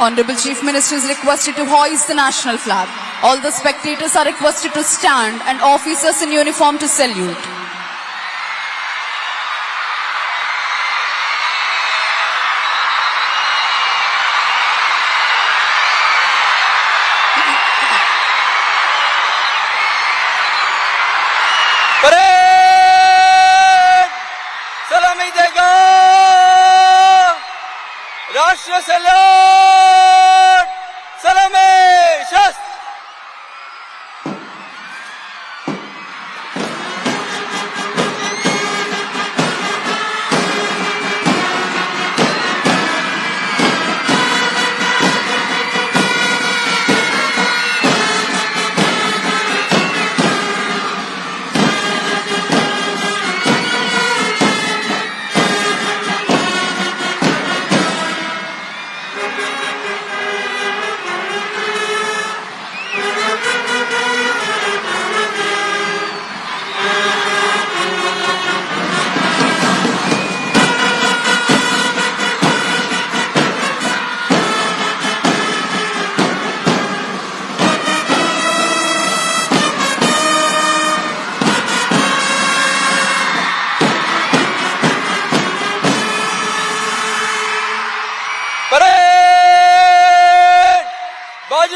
Honorable Chief Minister is requested to hoist the national flag. All the spectators are requested to stand and officers in uniform to salute. राष्ट्र सलाम सलामी शस्त्र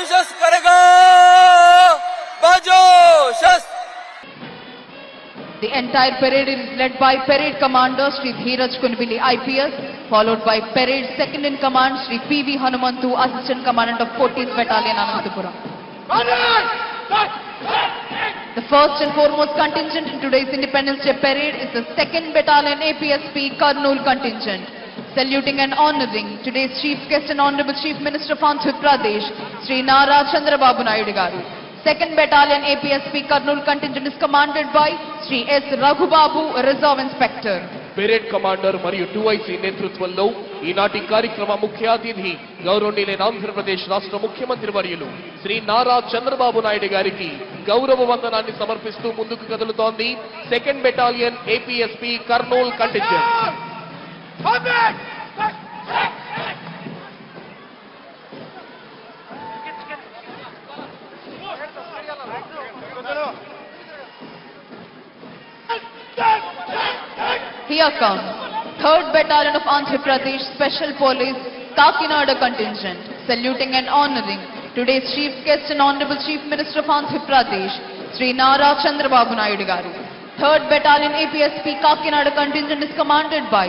बाजू शस्त्र करेगा बाजू शस्त्र The entire parade is led by Parade Commander Sri Dheeraj Kunvili IPS, followed by Parade Second in Command Sri P.V. Hanumantu, Assistant Commandant of 14th Battalion, Anantapura. The first and foremost contingent in today's Independence Day parade is the 2nd Battalion APSP Karnool contingent. Saluting and honoring today's chief guest and Honorable Chief Minister of Andhra Pradesh, Sri Nara chandra babu Naidu garu. second Battalion APSP Karnool contingent is commanded by Sri S. Raghubabu, Reserve Inspector. Parade commander మరియు two I C నేతృత్వంలో ఈనాటి కార్యక్రమ ముఖ్య అతిథి గౌరవనీయులైన ఆంధ్రప్రదేశ్ రాష్ట్ర ముఖ్యమంత్రి వర్యులు శ్రీ నారా చంద్రబాబు నాయుడు గారికి గౌరవ వందనాన్ని సమర్పిస్తూ ముందుకు కదులుతోంది second battalion APSP Kurnool contingent Here comes 3rd Battalion of Andhra Pradesh Special Police Kakinada contingent, saluting and honoring today's chief guest and Honorable Chief Minister of Andhra Pradesh, Sri Nara Chandrababu Naidu garu. 3rd Battalion APSP Kakinada contingent is commanded by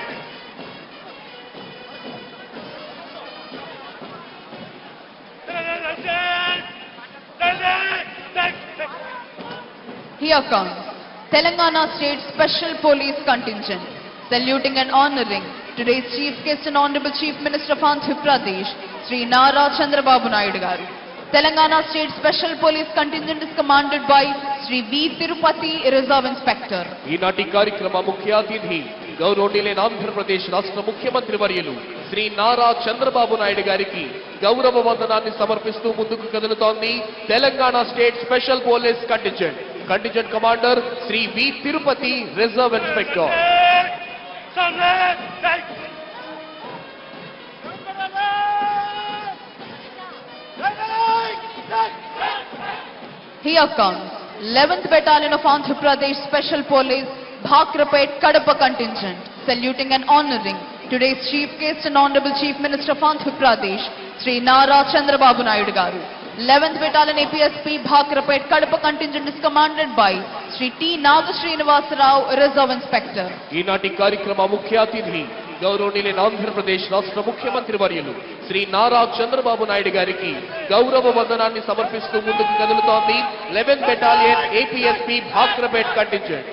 Here comes Telangana State Special Police Contingent, saluting and honoring today's Chief Guest and Honorable Chief Minister of Andhra Pradesh, Sri Nara Chandrababu Naidu garu. Telangana State Special Police Contingent is commanded by Sri V. Tirupati, Reserve Inspector. ఈనాటి కార్యక్రమ ముఖ్య అతిథి గౌరవనీయులైన ఆంధ్రప్రదేశ్ రాష్ట్ర ముఖ్యమంత్రి వర్యులు శ్రీ నారా చంద్రబాబు నాయుడు గారికి గౌరవ వందనాన్ని సమర్పిస్తూ ముందుకు కదులుతోంది Telangana state special police contingent contingent commander Shri V Tirupati reserve inspector Here comes 11th Battalion of Andhra Pradesh Special Police Bhakrapet Kadapa contingent, saluting and honoring today's Chief Guest and Honorable Chief Minister of Andhra Pradesh, Sri Nara Chandrababu Naidu garu. 11th Battalion APSP Bhakrapet Kadapa contingent is commanded by Sri T. Nagasrinivas Rao, Reserve Inspector. ఈనాటి కార్యక్రమ ముఖ్య అతిథి గౌరవనీయులైన ఆంధ్రప్రదేశ్ రాష్ట్ర ముఖ్యమంత్రి వర్యులు శ్రీ నారా చంద్రబాబు నాయుడు గారికి గౌరవ వందనాన్ని సమర్పిస్తూ ముందుకు కదులుతోంది eleven battalion APSP Bhakrapet contingent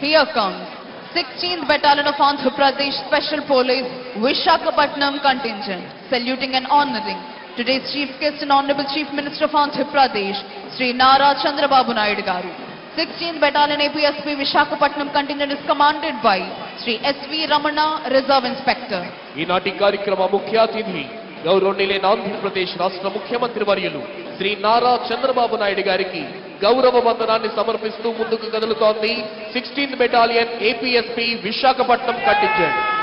Here comes 16th Battalion of Andhra Pradesh Special Police Vishakhapatnam contingent, saluting and honoring Today's chief guest and Honorable Chief Minister of Andhra Pradesh, Sri Nara Chandrababu Naidu Garu. 16th Battalion APSP Vishakhapatnam contingent is commanded by Sri S.V. Ramana, Reserve Inspector. ఈనాటి కార్యక్రమ ముఖ్య అతిథి గౌరవనీయులైన ఆంధ్రప్రదేశ్ రాష్ట్ర ముఖ్యమంత్రి వర్యులు శ్రీ నారా చంద్రబాబు నాయుడు గారికి గౌరవ వందనాన్ని సమర్పిస్తూ ముందుకు కదులుతోంది. Sixteenth battalion APSP Visakhapatnam contingent